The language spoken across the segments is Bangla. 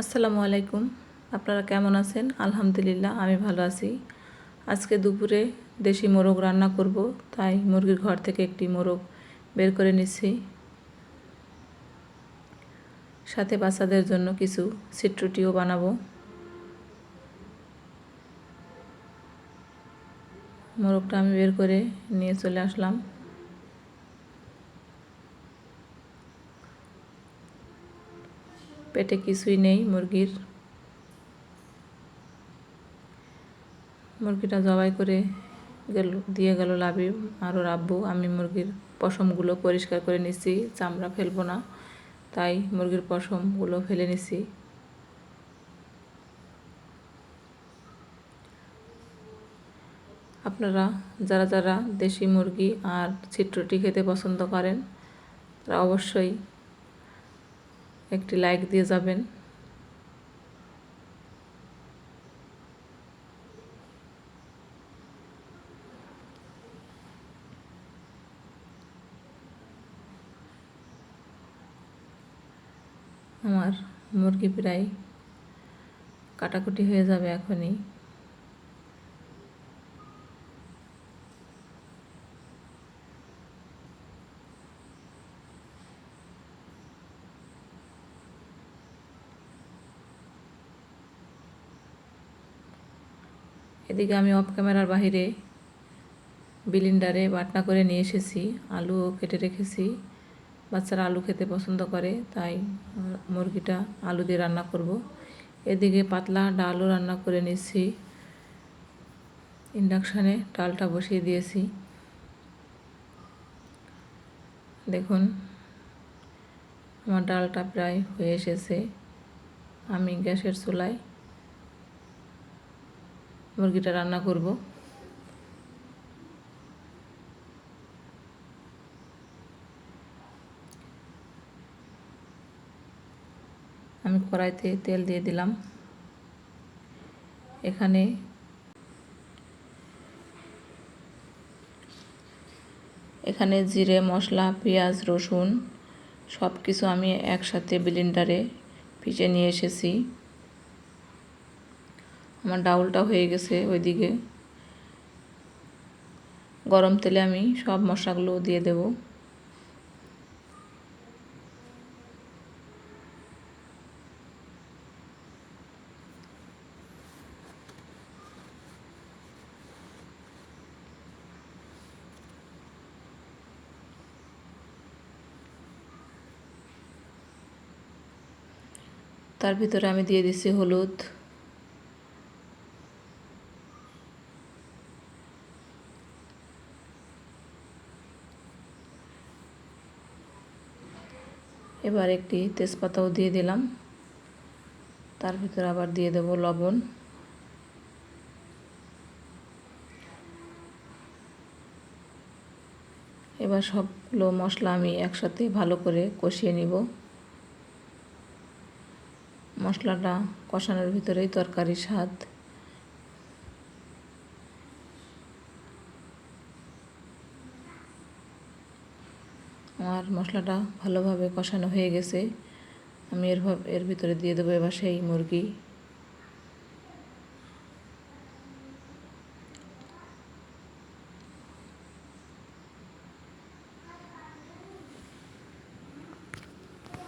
আসসালামু আলাইকুম। আপনারা কেমন আছেন? আলহামদুলিল্লাহ, আমি ভালো আছি। আজকে দুপুরে দেশি মোরগ রান্না করব, তাই মুরগির ঘর থেকে একটি মোরগ বের করে নিচ্ছি। সাথে বাচ্চাদের জন্য কিছু সিট্রুটিও বানাবো। মোরগটা আমি বের করে নিয়ে চলে আসলাম। পেটে কিছুই নেই মুরগির। মুরগিটা জবাই করে গেল, দিয়ে গেল লাভি আরও রাব্বু আমি মুরগির পশমগুলো পরিষ্কার করে নিচ্ছি চামড়া ফেলব না, তাই মুরগির পশমগুলো ফেলে নিচ্ছি আপনারা, যারা যারা দেশি মুরগি আর চিত্রটি খেতে পছন্দ করেন, তারা অবশ্যই একটি লাইক দিয়ে যাবেন। আমার মুরগি প্রায় কাটাকুটি হয়ে যাবে এখনই। এদিকে আমি অফ ক্যামেরার বাহিরে বিলিন্ডারে বাটনা করে নিয়ে এসেছি, আলুও কেটে রেখেছি। বাচ্চারা আলু খেতে পছন্দ করে, তাই মুরগিটা আলু দিয়ে রান্না করব। এদিকে পাতলা ডালও রান্না করে নিচ্ছি ইন্ডাকশানে ডালটা বসিয়ে দিয়েছি। দেখুন, আমার ডালটা প্রায় হয়ে এসেছে। আমি গ্যাসের চুলায় মুরগিটা রান্না করব। আমি কড়াইতে তেল দিয়ে দিলাম। এখানে এখানে জিরে, মশলা, পেঁয়াজ, রসুন সব কিছু আমি একসাথে ব্লেন্ডারে পিষে নিয়ে এসেছি। আমার ডাউলটা হয়ে গেছে ওইদিকে। গরম তেলে আমি সব মশলাগুলো দিয়ে দেব। তার ভিতরে আমি দিয়ে দিছি হলুদ। এবার একটি তেজপাতাও দিয়ে দিলাম। তার ভিতরে আবার দিয়ে দেব লবণ। এবার সবগুলো মশলা আমি একসাথে ভালো করে কষিয়ে নিব। মশলাটা কষানোর ভিতরেই তরকারির স্বাদ। আমার মশলাটা ভালোভাবে কষানো হয়ে গেছে। আমি এর এর ভিতরে দিয়ে দেবো এবার সেই মুরগি।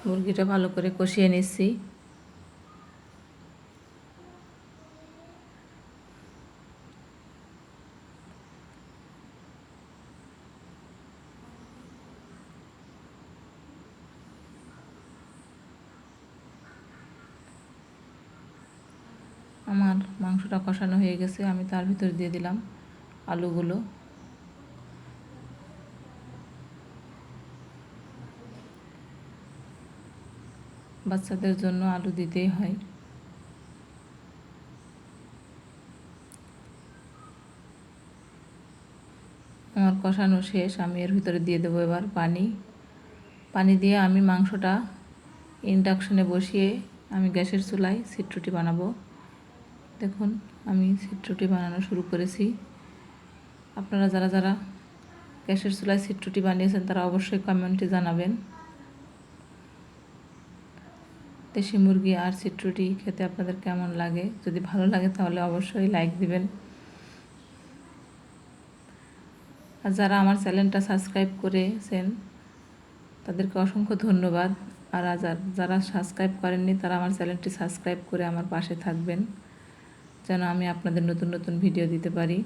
মুরগিটা ভালো করে কষিয়ে নিচ্ছি। আমার মাংসটা কষানো হয়ে গেছে, আমি তার ভিতরে দিয়ে দিলাম আলুগুলো। বাচ্চাদের জন্য আলু দিতেই হয়। আমার কষানো শেষ, আমি এর ভিতরে দিয়ে দেবো এবার পানি। পানি দিয়ে আমি মাংসটা ইন্ডাকশনে বসিয়ে আমি গ্যাসের চুলায় সিট্রুটি বানাবো। দেখুন, আমি সিট্রুটি বানানো শুরু করেছি। আপনারা যারা যারা গ্যাসের চুলায় সিট্রুটি বানিয়েছেন, তারা অবশ্যই কমেন্টে জানাবেন। দেশি মুরগি আর সিট্রুটি খেতে আপনাদের কেমন লাগে? যদি ভালো লাগে, তাহলে অবশ্যই লাইক দিবেন। আর যারা আমার চ্যানেলটা সাবস্ক্রাইব করেছেন, তাদেরকে অসংখ্য ধন্যবাদ। আর যারা সাবস্ক্রাইব করেননি, তারা আমার চ্যানেলটি সাবস্ক্রাইব করে আমার পাশে থাকবেন। যেন আমি আপনাদের নতুন নতুন ভিডিও দিতে পারি।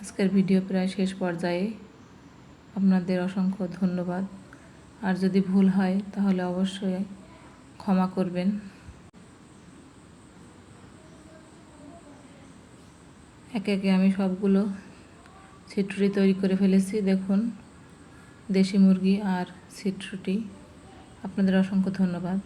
আজকের ভিডিও প্রায় শেষ পর্যায়ে আপনাদের অসংখ্য ধন্যবাদ। আর যদি ভুল হয়, তাহলে অবশ্যই ক্ষমা করবেন। একে একে আমি সবগুলো ছিটরুটি তৈরি করে ফেলেছি। দেখুন, দেশি মুরগি আর ছিটরুটি আপনাদের অসংখ্য ধন্যবাদ।